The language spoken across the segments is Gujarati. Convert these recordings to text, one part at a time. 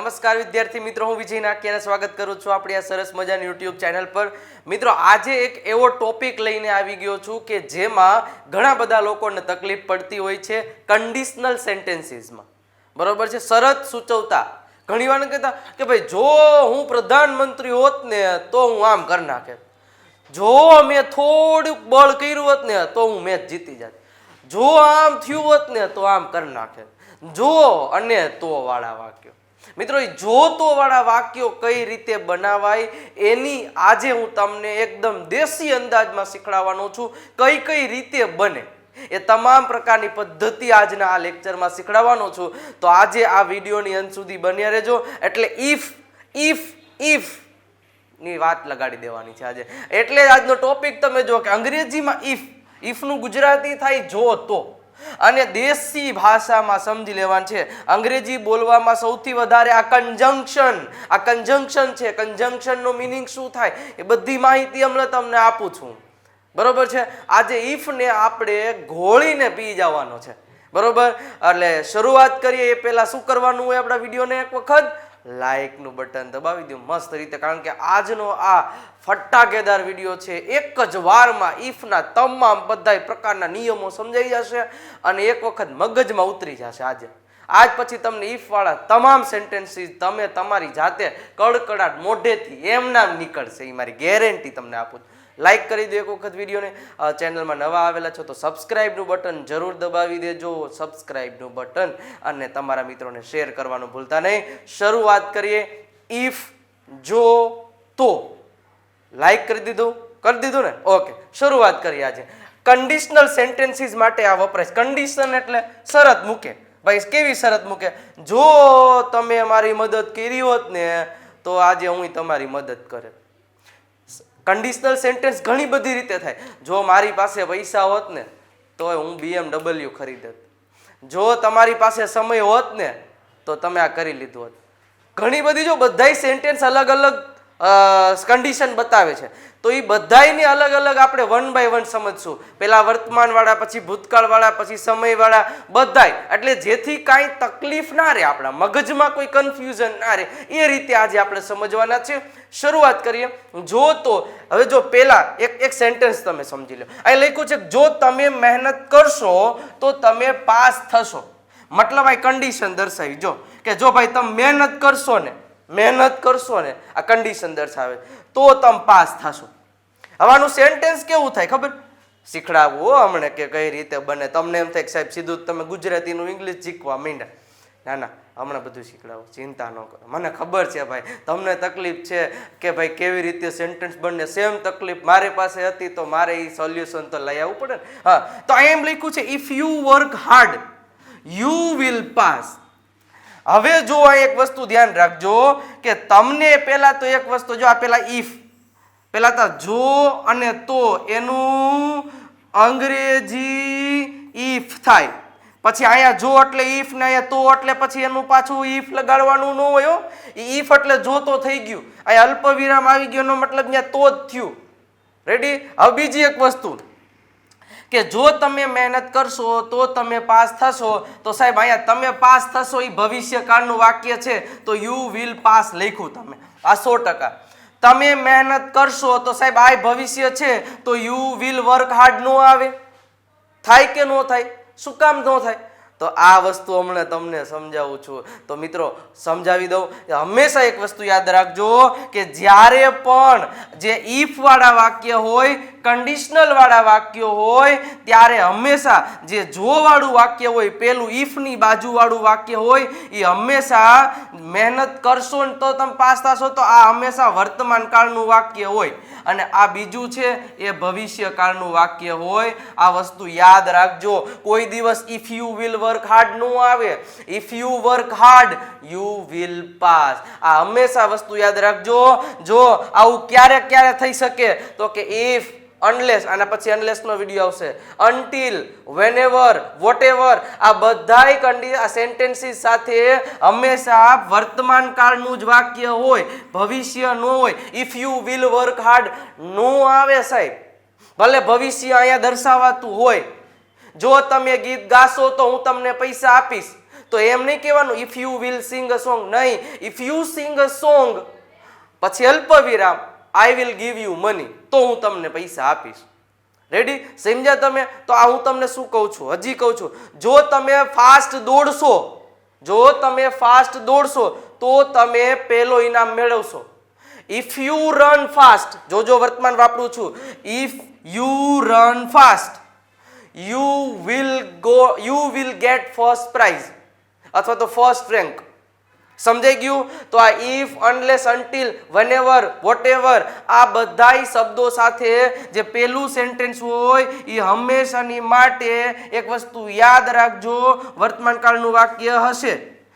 નમસ્કાર વિદ્યાર્થી મિત્રો, હું વિજય નાકિયાને સ્વાગત કરું છું આપણી આ સરસ મજાની યુટ્યુબ ચેનલ પર. મિત્રો, આજે એક એવો ટોપિક લઈને આવી ગયો છું કે જેમાં ઘણા બધા લોકોને તકલીફ પડતી હોય છે કન્ડિશનલ સેન્ટેન્સીસમાં બરોબર છે? શરત સૂચવતા. ઘણી વાર કહેતા કે ભાઈ, જો હું પ્રધાનમંત્રી હોત ને તો હું આમ કરી નાખે. જો મેં થોડુંક બળ કર્યું હોત ને તો હું મેચ જીતી જાત. જો આમ થયું હોત ને તો આમ કરી નાખે. જો અને તો વાળા વાક્યો. મિત્રો, એ જો તો વાક્યો કઈ રીતે બનાવાય, એની આજે હું તમને એકદમ દેશી અંદાજમાં શીખડાવવાનો છું. કઈ કઈ રીતે બને, એ તમામ પ્રકારની પદ્ધતિ આજના આ લેક્ચરમાં શીખડાવવાનો છું. તો આજે આ વિડીયોની અંત સુધી બન્યા રહેજો. એટલે ઇફ ઇફ ઇફની વાત લગાડી દેવાની છે આજે. એટલે આજનો ટોપિક તમે જો કે અંગ્રેજીમાં ઇફ ઇફનું ગુજરાતી થાય જો તો અને દેશી ભાષામાં સમજી લેવાનું છે. અંગ્રેજી બોલવામાં સૌથી વધારે આ કન્જંક્શન આ કન્જંક્શન છે. કન્જંક્શનનો મિનિંગ શું થાય? એ બધી માહિતી હમણાં તમને આપું છું. બરોબર છે? આજે ઇફને આપણે ઘોળીને પી જવાનો છે. બરોબર? એટલે શરૂઆત કરીએ એ પહેલાં શું કરવાનું હોય આપણા વિડીયોને એક વખત? લાઇકનું બટન દબાવી દો મસ્ત રીતે, કારણ કે આજનો આ ફટાકેદાર વીડિયો છે, એક જ વારમાં ઇફના તમામ બધાય પ્રકારના નિયમો સમજાઈ જશે અને એક વખત મગજમાં ઉતરી જશે આજે. આજ પછી તમને ઈફવાળા તમામ સેન્ટેન્સીસ તમે તમારી જાતે કડકડાટ મોઢેથી એમ નામ નીકળશે એ મારી ગેરંટી તમને આપું છું. લાઈક કરી દો એક વખત વિડીયોને. ચેનલમાં નવા આવેલા છો તો સબસ્ક્રાઇબનું બટન જરૂર દબાવી દેજો. સબસ્ક્રાઇબનું બટન અને તમારા મિત્રોને શેર કરવાનું ભૂલતા નહીં. શરૂઆત કરીએ ઇફ જો, તો. લાઈક કરી દીધું? કરી દીધું ને? ઓકે. શરૂઆત કરીએ આજે. કન્ડિશનલ સેન્ટેન્સીસ માટે આ વપરાય. કન્ડિશન એટલે શરત મૂકે. ભાઈ, કેવી શરત મૂકે? જો તમે મારી મદદ કરી હોત ને, તો આજે હું તમારી મદદ કરે. કન્ડિશનલ સેન્ટેન્સ ઘણી બધી રીતે થાય. જો મારી પાસે પૈસા હોત ને તો હું બીએમડબલ્યુ ખરીદત. જો તમારી પાસે સમય હોત ને, તો તમે આ કરી લીધું હોત. ઘણી બધી જો બધાય સેન્ટેન્સ અલગ અલગ કન્ડિશન બતાવે છે. તો એ બધાયને અલગ અલગ આપણે વન બાય વન સમજશું. પહેલાં વર્તમાનવાળા, પછી ભૂતકાળવાળા, પછી સમયવાળા, બધાય. એટલે જેથી કાંઈ તકલીફ ના રહે, આપણા મગજમાં કોઈ કન્ફ્યુઝન ના રહે, એ રીતે આજે આપણે સમજવાના છે. શરૂઆત કરીએ. જો તો, હવે જો પહેલાં એક એક સેન્ટેન્સ તમે સમજી લો. અહીં લખ્યું છે, જો તમે મહેનત કરશો, તો તમે પાસ થશો. મતલબ આ કન્ડિશન દર્શાવી. જો કે જો ભાઈ તમે મહેનત કરશો ને મહેનત કરશો ને આ કન્ડિશન દર્શાવે. તો તમે પાસ થશો. હવે આનું સેન્ટેન્સ કેવું થાય ખબર? શીખડાવવું હમણે કે કઈ રીતે બને. તમને એમ થાય કે સાહેબ, સીધું જ તમે ગુજરાતીનું ઇંગ્લિશ શીખવા માંડ્યા. ના ના, હમણાં બધું શીખડાવો. ચિંતા ન કરો. મને ખબર છે ભાઈ, તમને તકલીફ છે કે ભાઈ કેવી રીતે સેન્ટેન્સ બને. સેમ તકલીફ મારી પાસે હતી તો મારે એ સોલ્યુશન તો લઈ આવવું પડે ને. હા, તો એમ લખ્યું છે if you work hard you will pass હવે જો આ એક વસ્તુ ધ્યાન રાખજો કે તમને પહેલાં તો એક વસ્તુ જો આ પહેલાં ઇફ પહેલાં તો જો અને તો એનું અંગ્રેજી ઇફ થાય. પછી અહીંયા જો એટલે ઇફ ને અહીંયા તો એટલે પછી એનું પાછું ઇફ લગાડવાનું ન હોય હો. ઈ ઇફ એટલે જો તો થઈ ગયું. અહીંયા અલ્પ વિરામ આવી ગયો એનો મતલબ ત્યાં તો જ થયું. રેડી હવે બીજી એક વસ્તુ. કે જો તમે મહેનત કરશો, તો તમે પાસ થશો. તો સાહેબ, અહીંયા તમે પાસ થશો એ ભવિષ્યકાળનું વાક્ય છે, તો યુ વિલ પાસ લખ્યું તમે. આ સો ટકા. તમે મહેનત કરશો, તો સાહેબ, આ ભવિષ્ય છે, તો યુ વિલ વર્ક હાર્ડ નો આવે. થાય કે ન થાય? શું કામ ન થાય? તો આ વસ્તુ હમણાં તમને સમજાવું છું. તો મિત્રો, સમજાવી દઉં. હંમેશા એક વસ્તુ યાદ રાખજો કે જ્યારે પણ જે ઇફ વાળા વાક્ય હોય કન્ડિશનલ વાળા વાક્ય હોય, ત્યારે હંમેશા જે જો વાળું વાક્ય હોય, પેલું ઇફની બાજુ વાળું વાક્ય હોય એ હંમેશા મહેનત કરશો ને તો તમે પાસ થશો, તો આ હંમેશા વર્તમાન કાળનું વાક્ય હોય. અને આ બીજું છે, એ ભવિષ્ય કાળનું વાક્ય હોય. આ વસ્તુ યાદ રાખજો. કોઈ દિવસ if you will work hard નો આવે. If you work hard you will pass આ હંમેશા વસ્તુ યાદ રાખજો. જો આવું ક્યારે ક્યારે થઈ શકે, તો કે ઇફ અનલેસ આના પછી અનલેસ નો વીડિયો આવશે. અનટીલ વેનેવર વોટેવર આ બધાય કન્ડી આ સેન્ટેન્સીસ સાથે હંમેશા વર્તમાન કાળનું જ વાક્ય હોય, ભવિષ્ય ન હોય. If you will work hard નો આવે સાહેબ. ભલે ભવિષ્ય અહીંયા દર્શાવાતું હોય. જો તમે ગીત ગાશો તો હું તમને પૈસા આપીશ. તો એમ નહીં કહેવાનું if you will sing a song નહીં. If you sing a song પછી અલ્પ વિરામ I will give you money તો હું તમને પૈસા આપીશ. રેડી સમજ્યા તમે, તો આ હું તમને શું કહું છું? હજી કહું છું. જો તમે ફાસ્ટ દોડશો, જો તમે ફાસ્ટ દોડશો, તો તમે પહેલો ઇનામ મેળવશો. ઇફ યુ રન ફાસ્ટ જો જો વર્તમાન વાપરું છું. If you run fast you will go you will get first prize અથવા તો ફર્સ્ટ રેન્ક સમજાઈ ગયું? તો આ if unless until whenever whatever આ બધાય શબ્દો સાથે જે પેલું સેન્ટેન્સ હોય એ હંમેશાની માટે એક વસ્તુ યાદ રાખજો વર્તમાનકાળનું વાક્ય હશે.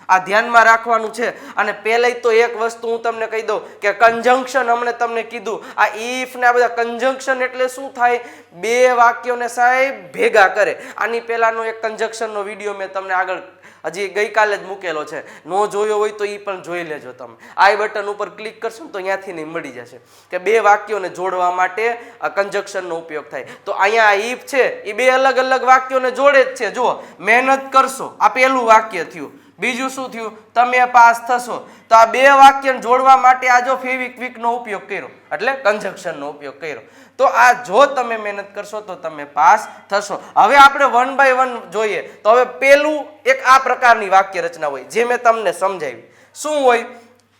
આ ધ્યાનમાં રાખવાનું છે. અને પહેલાં તો એક વસ્તુ હું તમને કહી દઉં કે કન્જંક્શન હમણે તમને કીધું. આ ઇફ ને આ બધા કન્જંક્શન એટલે શું થાય? બે વાક્યોને સાહેબ ભેગા કરે. આની પહેલાંનો એક કન્જંક્શનનો વીડિયો મેં તમને આગળ હજી ગઈકાલે જ મૂકેલો છે. ન જોયો હોય તો એ પણ જોઈ લેજો તમે. આઈ બટન ઉપર ક્લિક કરશો ને તો અહીંયાથી નહીં મળી જશે. કે બે વાક્યોને જોડવા માટે કન્જક્શનનો ઉપયોગ થાય. તો અહીંયા ઈફ છે એ બે અલગ અલગ વાક્યોને જોડે જ છે. જુઓ, મહેનત કરશો. આ પહેલું વાક્ય થયું. બીજું શું થયું? તમે પાસ થશો. તો આ બે વાક્યને જોડવા માટે આ જો ફેવિક્વિકનો ઉપયોગ કર્યો. એટલે કન્જક્શનનો ઉપયોગ કર્યો. તો આ જો તમે મહેનત કરશો તો તમે પાસ થશો. હવે આપણે વન બાય વન જોઈએ. તો હવે પેલું એક આ પ્રકારની વાક્ય રચના હોય, જે મેં તમને સમજાવી. શું હોય?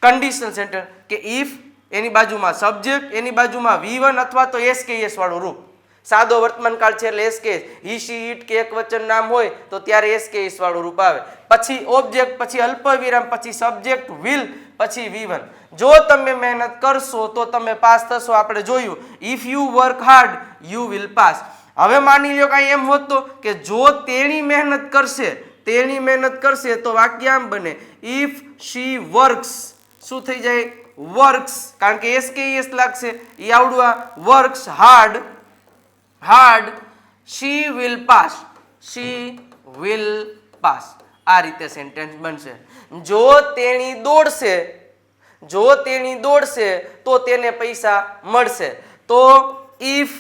કન્ડિશનલ સેન્ટર કે ઇફ એની બાજુમાં સબ્જેક્ટ એની બાજુમાં વી વન અથવા તો એસ કે એસ વાળું રૂપ. સાદો વર્તમાન કાળ છે એટલે એસ કે હી શી ઈટ કે એક વચન નામ હોય, તો ત્યારે એસ કે એસ વાળું રૂપ આવે. પછી ઓબ્જેક્ટ પછી અલ્પ વિરામ પછી સબ્જેક્ટ વિલ પછી વી જો તમે મહેનત કરશો, તો તમે પાસ થશો. આપણે જોયું if you work hard you will pass હવે માની લો કાંઈ એમ હોત તો કે જો તેણી મહેનત કરશે, તેણી મહેનત કરશે તો વાક્ય આમ બને. ઇફ શી વર્ક્સ શું થઈ જાય? વર્ક્સ કારણ કે એસ કે એસ લાગશે. એ આવડું આ. Works hard hard she will pass she will pass આ રીતે સેન્ટેન્સ બનશે. જો તેણી દોડશે, જો તેણી દોડશે, તો તેને પૈસા મળશે. તો if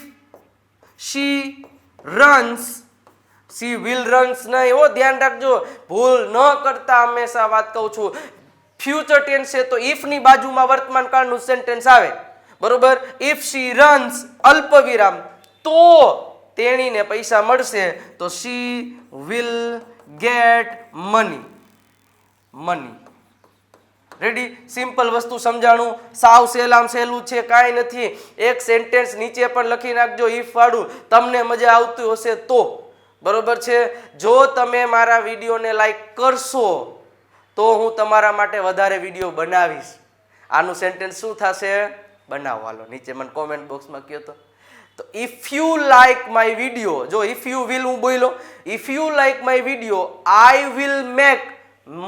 she runs she will runs નહીં. એવો ધ્યાન રાખજો. ભૂલ ન કરતા હંમેશા વાત કહું છું. ફ્યુચર ટેન્સ છે તો ઇફની બાજુમાં વર્તમાન કાળનું સેન્ટેન્સ આવે. બરોબર? ઇફ શી રન્સ અલ્પ વિરામ તો તેણીને પૈસા મળશે તો she will get money? Money. Ready simple વસ્તુ સમજાણું. સાવ સહેલામ સહેલું છે, કાંઈ નથી. એક સેન્ટેન્સ નીચે પણ લખી નાખજો ઇફ વાળું તમને મજા આવતી હશે તો. બરોબર છે? જો તમે મારા વિડીયોને લાઈક કરશો, તો હું તમારા માટે વધારે વીડિયો બનાવીશ. આનું સેન્ટેન્સ શું થશે? બનાવો. હાલો, નીચે મને કોમેન્ટ બોક્સમાં કહો તો. તો if you like my video જો ઇફ યુ વિલ હું બોલો if you like my video I will make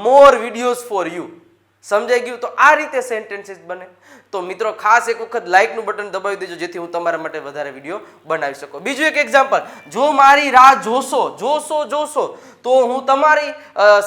more videos for you સમજાઈ ગયું? તો આ રીતે સેન્ટેન્સીસ બને. તો મિત્રો, ખાસ એક વખત લાઇકનું બટન દબાવી દેજો, જેથી હું તમારા માટે વધારે વીડિયો બનાવી શકું. બીજું એક એક્ઝામ્પલ જો મારી રાહ જોશો જોશો જોશો, તો હું તમારી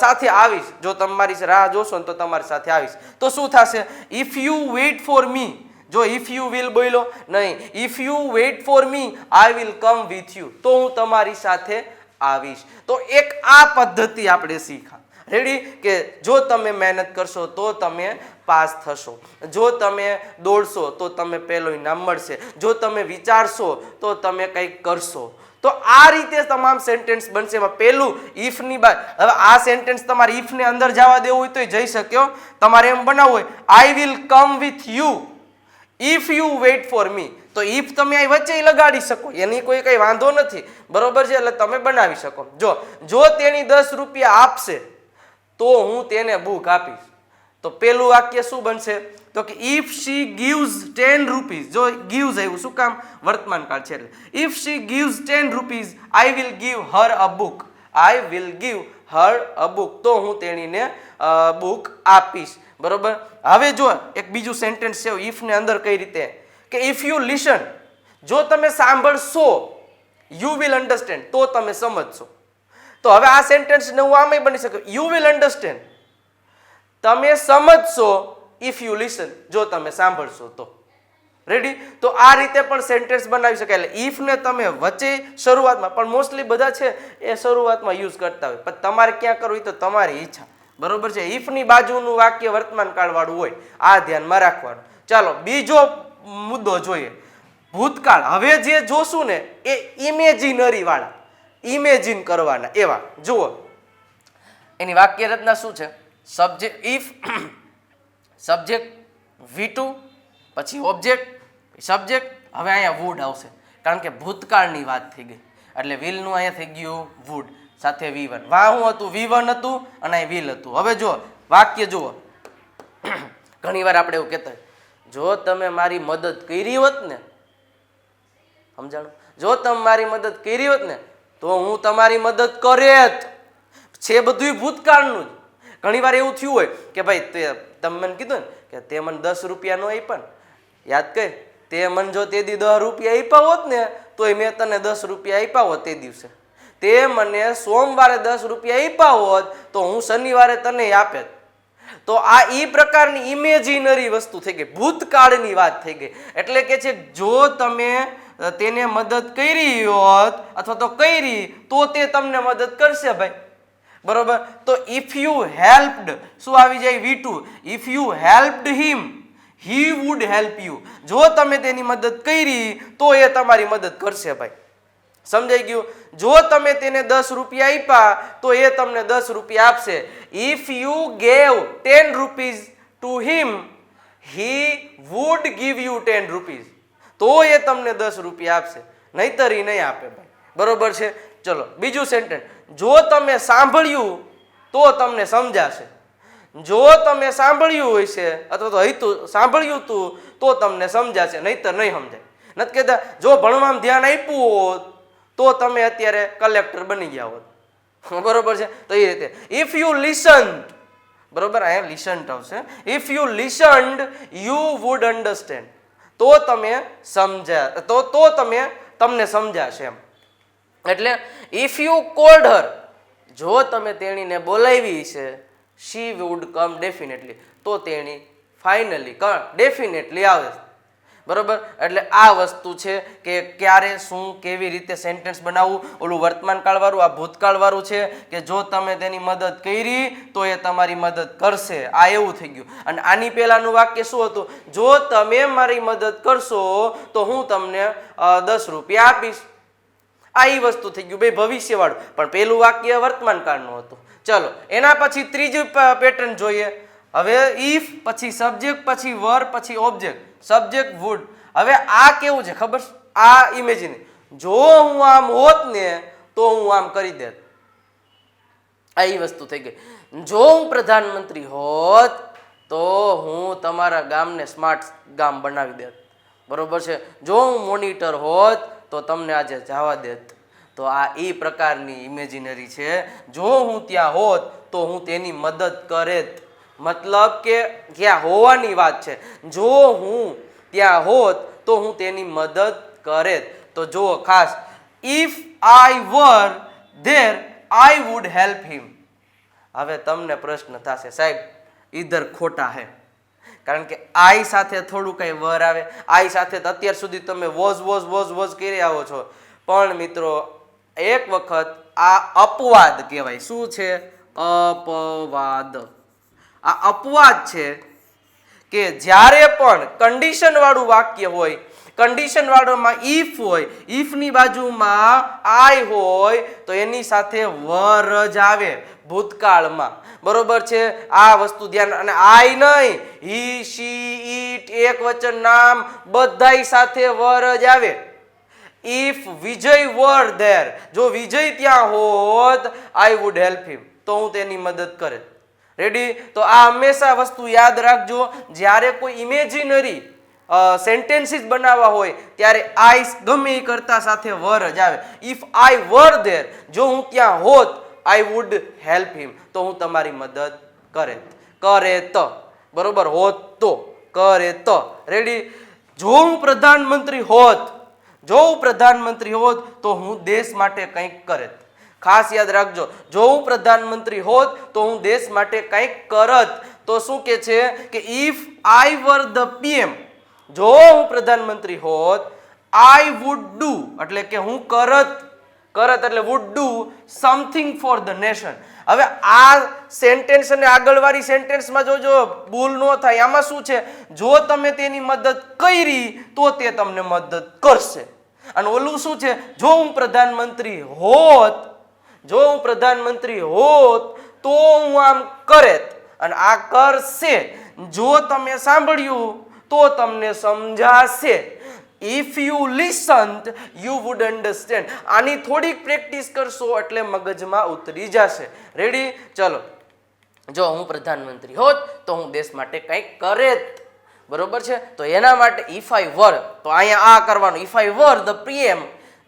સાથે આવીશ. જો તમારી રાહ જોશો ને તો તમારી સાથે આવીશ. તો શું થશે? If you wait for me જો ઇફ યુ વિલ બોલો નહીં if you wait for me I will come with you તો હું તમારી સાથે આવીશ. તો એક આ પદ્ધતિ આપણે શીખા. રેડી કે જો તમે મહેનત કરશો તો તમે પાસ થશો. જો તમે દોડશો તો તમે પહેલો ઇનામ મળશે. જો તમે વિચારશો તો તમે કંઈક કરશો. તો આ રીતે તમામ સેન્ટેન્સ બનશે. એમાં પહેલું ઇફની બાદ. હવે આ સેન્ટેન્સ તમારે ઇફને અંદર જવા દેવું હોય તો જઈ શક્યો. તમારે એમ બનાવવું હોય I will come with you if you wait for me તો ઇફ તમે અહીં વચ્ચે લગાડી શકો, એની કોઈ કંઈ વાંધો નથી. બરોબર છે? એટલે તમે બનાવી શકો. જો જો તેની દસ રૂપિયા આપશે, તો હું તેને બુક આપીશ. તો પેલું વાક્ય શું બનશે? તો કે if she gives ten rupees જો ગીવ્સ આવ્યું, શું કામ? વર્તમાન કાળ છે એટલે. If she gives ten rupees I will give her a book I will give her a book તો હું તેણીને બુક આપીશ. બરોબર? હવે જો એક બીજું સેન્ટેન્સ છે ઇફને અંદર કઈ રીતે? કે ઇફ યુ લિસન જો તમે સાંભળશો યુ વિલ અન્ડરસ્ટેન્ડ તો તમે સમજશો. તો હવે આ સેન્ટેન્સ નવું હું આમે બની શકે. યુ વિલ અન્ડરસ્ટેન્ડ તમે સમજશો ઇફ યુ લિસન જો તમે સાંભળશો તો. રેડી તો આ રીતે પણ સેન્ટેન્સ બનાવી શકાય. એટલે ઇફને તમે વચ્ચે શરૂઆતમાં, પણ મોસ્ટલી બધા છે, એ શરૂઆતમાં યુઝ કરતા હોય. પણ તમારે ક્યાં કરવું તો તમારી ઈચ્છા. બરોબર છે? ઇફની બાજુનું વાક્ય વર્તમાન કાળવાળું હોય, આ ધ્યાનમાં રાખવાનું. ચાલો, બીજો મુદ્દો જોઈએ. ભૂતકાળ. હવે જે જોશું ને, એ ઇમેજિનરી વાળા. ઇમેજિન કરવાના. એવા, જુઓ. એની વાક્ય રચના શું છે? Subject if subject V two પછી ઓબ્જેક્ટ સબ્જેક્ટ હવે અહીંયા વુડ આવશે. કારણ કે ભૂતકાળની વાત થઈ ગઈ. એટલે વિલનું અહીંયા થઈ ગયું વુડ સાથે વી વન વા શું હતું? વી વન હતું અને અહીં વિલ હતું. હવે જુઓ, વાક્ય જુઓ. ઘણી વાર આપણે એવું કહેતા જો તમે મારી મદદ કરી હોત ને, સમજાણું? જો તમે મારી મદદ કરી હોત ને, તો હું તમારી મદદ કરેત. છે બધું ભૂતકાળનું જ. ઘણી વાર એવું થયું હોય કે ભાઈ, તે તમે મને કીધું ને કે તે મને દસ રૂપિયા નો આપ્યા યાદ કહે તે મને જો તે દી દસ રૂપિયા આપ્યા હોત ને, તોય મેં તને દસ રૂપિયા આપ્યા હોત તે દિવસે. તે મને સોમવારે દસ રૂપિયા આપ્યા હોત તો હું શનિવારે તને આપે તો આ એ પ્રકારની ઇમેજિનરી વસ્તુ થઈ ગઈ. ભૂતકાળની વાત થઈ ગઈ. એટલે કે છે, જો તમે તેને મદદ કરી હોત, અથવા તો કરી, તો તે તમને મદદ કરશે ભાઈ. બરોબર? તો ઇફ યુ હેલ્પડ શું આવી જાય? V two if you helped him he would help you જો તમે તેની મદદ કરી, તો એ તમારી મદદ કરશે ભાઈ. સમજાઈ ગયું? જો તમે તેને દસ રૂપિયા આપ્યા, તો એ તમને દસ રૂપિયા આપશે. If you gave ten rupees to him he would give you ten rupees તો એ તમને દસ રૂપિયા આપશે. નહીતર ઈ નહીં આપે ભાઈ. બરોબર છે? ચલો, બીજું સેન્ટેન્સ જો તમે સાંભળ્યું, તો તમને સમજાશે. જો તમે સાંભળ્યું હોય છે અથવા તો હતું સાંભળ્યું તું, તો તમને સમજાશે. નહીતર નહીં સમજાય. નથી કહેતા, જો ભણવામાં ધ્યાન આપ્યું હોત તો તમે અત્યારે કલેક્ટર બની ગયા હોત. બરોબર છે? તો એ રીતે. ઇફ યુ લિસન બરોબર? અહીંયા લિસન્ટ આવશે. If you listened you would understand તો તમે સમજ્યા તો તો તમે તમને સમજાશે એમ. એટલે ઇફ યુ કોલ્ડ હર જો તમે તેણીને બોલાવી છે શી વુડ કમ ડેફિનેટલી તો તેણી ફાઇનલી ડેફિનેટલી આવે. બરોબર? એટલે આ વસ્તુ છે કે ક્યારે, શું, કેવી રીતે સેન્ટેન્સ બનાવવું? ઓલું વર્તમાન કાળવાળું આ ભૂતકાળ વાળું છે કે જો તમે તેની મદદ કરી, તો એ તમારી મદદ કરશે. આ એવું થઈ ગયું. અને આની પહેલાંનું વાક્ય શું હતું? જો તમે મારી મદદ કરશો, તો હું તમને દસ રૂપિયા આપીશ. આ એ વસ્તુ થઈ ગયું. ભાઈ ભવિષ્યવાળું. પણ પેલું વાક્ય વર્તમાન કાળનું હતું. ચલો, એના પછી ત્રીજું પેટર્ન જોઈએ. હવે ઇફ પછી સબ્જેક્ટ પછી વર પછી ઓબ્જેક્ટ સબ્જેક્ટ વુડ હવે આ કેવું છે? ખબર? આ ઇમેજિન જો હું આમ હોત ને, તો હું આમ કરી દેત. આ એ વસ્તુ થઈ ગઈ. જો હું પ્રધાનમંત્રી હોત, તો હું તમારા ગામને સ્માર્ટ ગામ બનાવી દેત. બરોબર છે? જો હું મોનિટર હોત, તો તમને આજે જવા દેત. તો આ એ પ્રકારની ઇમેજિનરી છે. જો હું ત્યાં હોત, તો હું તેની મદદ કરેત. મતલબ કે જ્યાં હોવાની વાત છે. જો હું ત્યાં હોત તો હું તેની મદદ કરેત. તો જુઓ ખાસ if I were there I would help him હવે તમને પ્રશ્ન થશે, સાહેબ, ઈધર ખોટા હે. કારણ કે આઈ સાથે થોડું કંઈ વર આવે. આઈ સાથે અત્યાર સુધી તમે વોઝ વોઝ વોઝ વોઝ કરી આવો છો. પણ મિત્રો, એક વખત આ અપવાદ કહેવાય. શું છે? અપવાદ. આ અપવાદ છે કે જ્યારે પણ કન્ડિશન વાળું વાક્ય હોય કન્ડિશન વાળામાં ઇફ હોય ઇફની બાજુમાં આઈ હોય, તો એની સાથે વર જ આવે ભૂતકાળમાં. બરોબર છે? આ વસ્તુ ધ્યાન અને આઈ નહીં. હી શી ઈટ એક વચન નામ, બધાય સાથે વર જ આવે. ઇફ વિજય વર ધેર જો વિજય ત્યાં હોત આઈ વુડ હેલ્પ હિમ તો હું તેની મદદ કરે. રેડી તો આ હંમેશા વસ્તુ યાદ રાખજો. જ્યારે કોઈ ઇમેજિનરી સેન્ટેન્સીસ બનાવવા હોય, ત્યારે આઈ ગમે એ કરતા સાથે વર જ આવે. ઇફ આઈ વર ધેર જો હું ત્યાં હોત આઈ વુડ હેલ્પ હિમ તો હું તમારી મદદ કરે કરે તો બરોબર? હોત તો. કરે તો રેડી જો હું પ્રધાનમંત્રી હોત, જો હું પ્રધાનમંત્રી હોત, તો હું દેશ માટે કંઈક કરત. ખાસ યાદ રાખજો. જો હું પ્રધાનમંત્રી હોત, તો હું દેશ માટે કંઈક કરત. તો શું કે છે કે if I were the PM જો હું પ્રધાનમંત્રી હોત આઈ વુડ ડુ એટલે કે, હું કરત. કરત એટલે would do something for the nation હવે આ સેન્ટેન્સ અને આગળવાળી સેન્ટેન્સમાં જોજો, ભૂલ ન થાય. આમાં શું છે? જો તમે તેની મદદ કરી, તો તે તમને મદદ કરશે. અને ઓલું શું છે? જો હું પ્રધાનમંત્રી હોત જો હું પ્રધાનમંત્રી હોત, તો હું આમ કરેત. અને આ કરશે. જો તમે સાંભળ્યું, તો તમને સમજાશે. If you listen you would understand આની થોડીક પ્રેક્ટિસ કરશો એટલે મગજમાં ઉતરી જશે. રેડી ચલો. જો હું પ્રધાનમંત્રી હોત, તો હું દેશ માટે કંઈક કરેત. બરોબર છે? તો એના માટે ઇફ આઈ વર તો અહીંયા આ કરવાનું. If I were the PM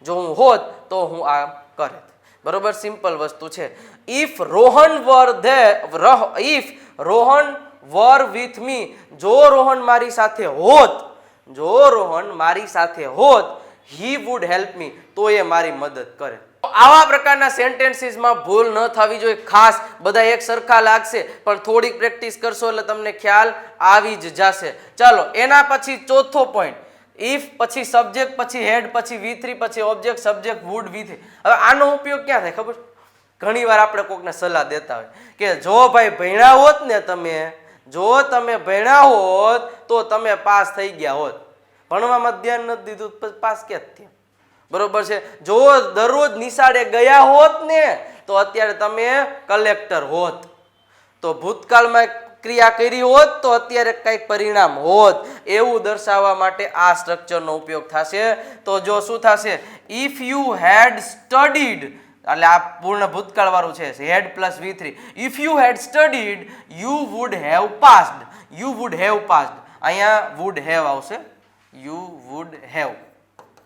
જો હું હોત, તો હું આ કરેત. બરોબર સિમ્પલ વસ્તુ છે. If Rohan were there if Rohan were with me જો રોહન મારી સાથે હોત, જો રોહન મારી સાથે હોત હી વુડ હેલ્પ મી તો એ મારી મદદ કરે. આવા પ્રકારના સેન્ટેન્સીસમાં ભૂલ ન થવી જોઈએ. ખાસ બધા એક સરખા લાગશે, પણ થોડીક પ્રેક્ટિસ કરશો એટલે તમને ખ્યાલ આવી જ જશે. ચાલો, એના પછી ચોથો પોઈન્ટ ઇફ પછી સબ્જેક્ટ પછી હેડ પછી વી થ્રી પછી object subject would V three હવે આનો ઉપયોગ ક્યાં થાય ખબર? ઘણી વાર આપણે કોકને સલાહ દેતા હોય કે જો ભાઈ ભણ્યા હોત ને તમે, જો તમે ભણ્યા હોત તો તમે પાસ થઈ ગયા હોત. ભણવામાં ધ્યાન નથી દીધું પાસ ક્યાં થયા? બરોબર છે? જો દરરોજ નિશાળે ગયા હોત ને, તો અત્યારે તમે કલેક્ટર હોત. તો ભૂતકાળમાં ક્રિયા કરી હોત તો અત્યારે કંઈક પરિણામ હોત. એવું દર્શાવવા માટે આ સ્ટ્રક્ચરનો ઉપયોગ થશે. તો જો શું થશે? ઇફ યુ હેડ સ્ટડીડ એટલે આ પૂર્ણ ભૂતકાળ વાળું છે had plus V three if you had studied you would have passed you would have passed અહીંયા વુડ હેવ આવશે. You would have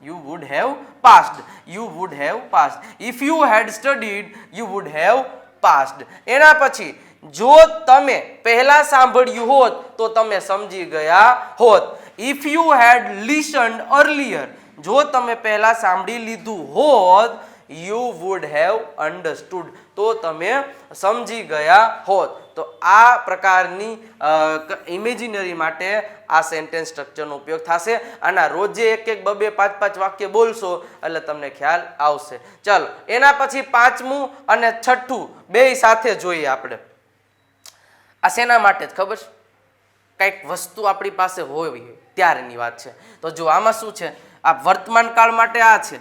you would have passed you would have passed if you had studied you would have passed એના પછી જો તમે પહેલા સાંભળ્યું હોત, તો તમે સમજી ગયા હોત. If you had listen earlier જો તમે પહેલા સાંભળી લીધું હોત યુ વુડ હેવ અન્ડરસ્ટુડ તો તમે સમજી ગયા હોત. તો આ પ્રકારની ઇમેજિનરી માટે આ સેન્ટેન્સ સ્ટ્રક્ચરનો ઉપયોગ થશે. આના રોજે એક એક બબે પાંચ પાંચ વાક્ય બોલશો, એટલે તમને ખ્યાલ આવશે. ચાલો, એના પછી પાંચમું અને છઠ્ઠું બે સાથે જોઈએ આપણે. આ શેના માટે જ ખબર છે? કંઈક વસ્તુ આપણી પાસે હોવી ત્યારની વાત છે. તો જો આમાં શું છે? આ વર્તમાન કાળ માટે આ છે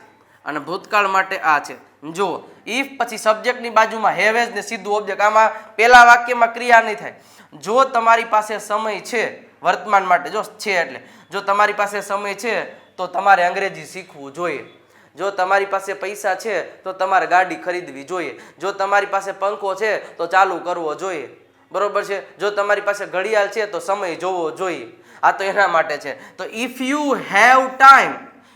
અને ભૂતકાળ માટે આ છે. જુઓ ઇફ પછી સબ્જેક્ટની બાજુમાં હેવેઝ ને સીધું ઓબ્જેક્ટ આમાં પહેલા વાક્યમાં ક્રિયા નહીં થાય. જો તમારી પાસે સમય છે વર્તમાન માટે, જો છે એટલે, જો તમારી પાસે સમય છે તો તમારે અંગ્રેજી શીખવું જોઈએ. જો તમારી પાસે પૈસા છે તો તમારે ગાડી ખરીદવી જોઈએ. જો તમારી પાસે પંખો છે તો ચાલુ કરવો જોઈએ. બરોબર છે? જો તમારી પાસે ઘડિયાળ છે, તો સમય જોવો જોઈએ. આ તો એના માટે છે. તો if you have time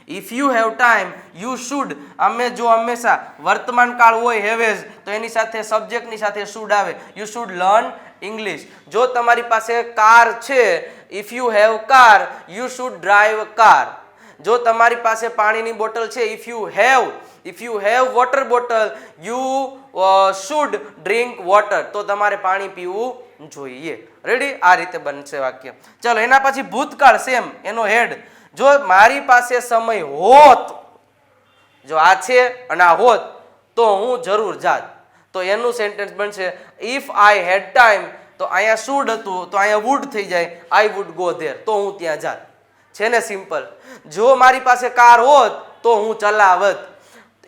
if you have time you should અમે જો હંમેશા વર્તમાન કાળ હોય હેવેઝ તો એની સાથે સબ્જેક્ટની સાથે શુડ આવે. યુ શુડ લર્ન ઇંગ્લિશ જો તમારી પાસે કાર છે if you have car you should drive car જો તમારી પાસે પાણીની બોટલ છે if you have if you have water bottle you should drink water તો તમારે પાણી પીવું જોઈએ. રેડી આ રીતે બનશે વાક્ય. ચલો, એના પછી ભૂતકાળ સેમ એનો હેડ જો મારી પાસે સમય હોત, જો આ છે અને આ હોત, તો હું જરૂર જાત. તો એનું સેન્ટેન્સ બનશે ઇફ આઈ હેડ ટાઈમ તો અહીંયા શુડ હતું, તો અહીંયા વુડ થઈ જાય. આઈ વુડ ગો ધેર તો હું ત્યાં જાત. છે ને સિમ્પલ જો મારી પાસે કાર હોત, તો હું ચલાવત.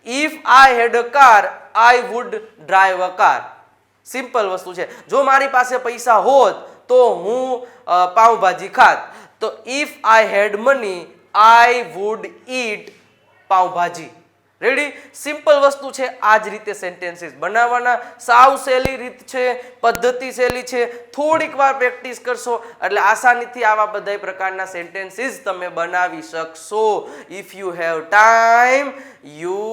If I had a car I would drive a car simple વસ્તુ છે. જો મારી પાસે પૈસા હોત, તો હું પાઉંભાજી ખાત. તો if I had money I would eat pav bhaji. Ready simple વસ્તુ છે. આ જ રીતે સેન્ટેન્સીસ બનાવવાના. સાવ સહેલી રીત છે, પદ્ધતિ સહેલી છે. થોડીક વાર પ્રેક્ટિસ કરશો, એટલે આસાનીથી આવા બધા પ્રકારના સેન્ટેન્સીસ તમે બનાવી શકશો. If you have time you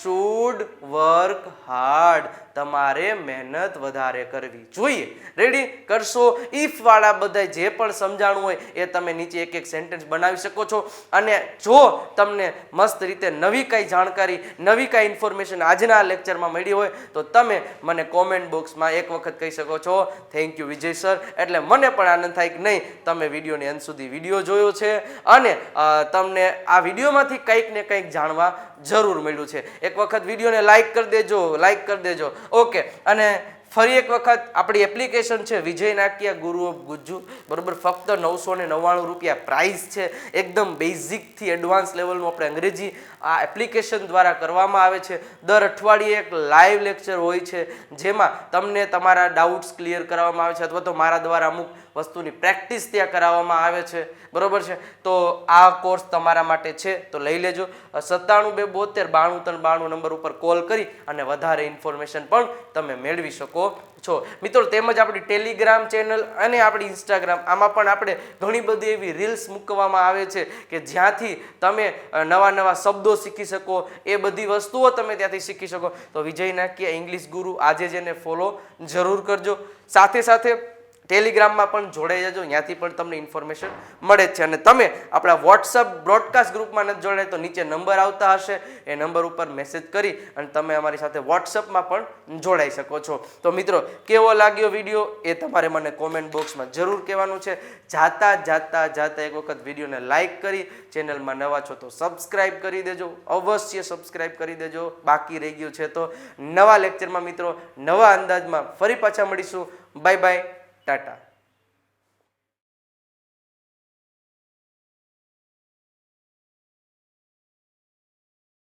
should work hard તમારે મહેનત વધારે કરવી જોઈએ. રેડી કરશો? ઇફ વાળા બધા જે પણ સમજાણું હોય એ તમે નીચે એક એક સેન્ટેન્સ બનાવી શકો છો. અને જો તમને મસ્ત રીતે નવી કઈ જાણકારી, નવી કઈ ઇન્ફોર્મેશન આજના લેક્ચરમાં મળી હોય, તો તમે મને કોમેન્ટ બોક્સમાં એક વખત કહી શકો છો થેન્ક યુ વિજય સર એટલે મને પણ આનંદ થાય કે નહીં, તમે વિડીયોની અંત સુધી વીડિયો જોયો છે. અને તમને આ વિડીયોમાંથી કંઈક ને કંઈક જાણવા જરૂર મળ્યું છે. એક વખત વિડીયોને લાઈક કરી દેજો, લાઈક કરી દેજો. ઓકે, અને ફરી એક વખત આપણી એપ્લિકેશન છે, વિજય નાક્યા ગુરુ ઓફ ગુજ્જુ. બરાબર, ફક્ત નવસો ને નવ્વાણું રૂપિયા પ્રાઇસ છે. એકદમ બેઝિકથી એડવાન્સ લેવલનું આપણે અંગ્રેજી આ એપ્લિકેશન દ્વારા કરવામાં આવે છે. દર અઠવાડિયે એક લાઈવ લેક્ચર હોય છે, જેમાં તમને તમારા ડાઉટ્સ ક્લિયર કરવામાં આવે છે, અથવા તો મારા દ્વારા અમુક વસ્તુની પ્રેક્ટિસ ત્યાં કરાવવામાં આવે છે. બરોબર છે? તો આ કોર્સ તમારા માટે છે, તો લઈ લેજો. સત્તાણું બે બોતેર બાણું ત્રણ બાણું નંબર ઉપર કોલ કરી અને વધારે ઇન્ફોર્મેશન પણ તમે મેળવી શકો છો. મિત્રો, તેમજ આપણી ટેલિગ્રામ ચેનલ અને આપણી ઇન્સ્ટાગ્રામ, આમાં પણ આપણે ઘણી બધી એવી રીલ્સ મૂકવામાં આવે છે કે જ્યાંથી તમે નવા નવા શબ્દો શીખી શકો, એ બધી વસ્તુઓ તમે ત્યાંથી શીખી શકો. તો વિજય નાકિયા, ઇંગ્લિશ ગુરુ, આજે જ એને ફોલો જરૂર કરજો. સાથે સાથે ટેલિગ્રામમાં પણ જોડાઈ જજો ત્યાંથી પણ તમને ઇન્ફોર્મેશન મળે છે. અને તમે આપણા વોટ્સઅપ બ્રોડકાસ્ટ ગ્રુપમાં નથી જોડાય તો નીચે નંબર આવતા હશે, એ નંબર ઉપર મેસેજ કરી અને તમે અમારી સાથે વોટ્સઅપમાં પણ જોડાઈ શકો છો. તો મિત્રો, કેવો લાગ્યો વીડિયો એ તમારે મને કોમેન્ટ બોક્સમાં જરૂર કહેવાનું છે. જાતા જાતા જાતા એક વખત વિડીયોને લાઈક કરી ચેનલમાં નવા છો તો સબસ્ક્રાઈબ કરી દેજો, અવશ્ય સબસ્ક્રાઈબ કરી દેજો. બાકી રહી ગયું છે તો નવા લેક્ચરમાં મિત્રો, નવા અંદાજમાં ફરી પાછા મળીશું. Bye bye tata.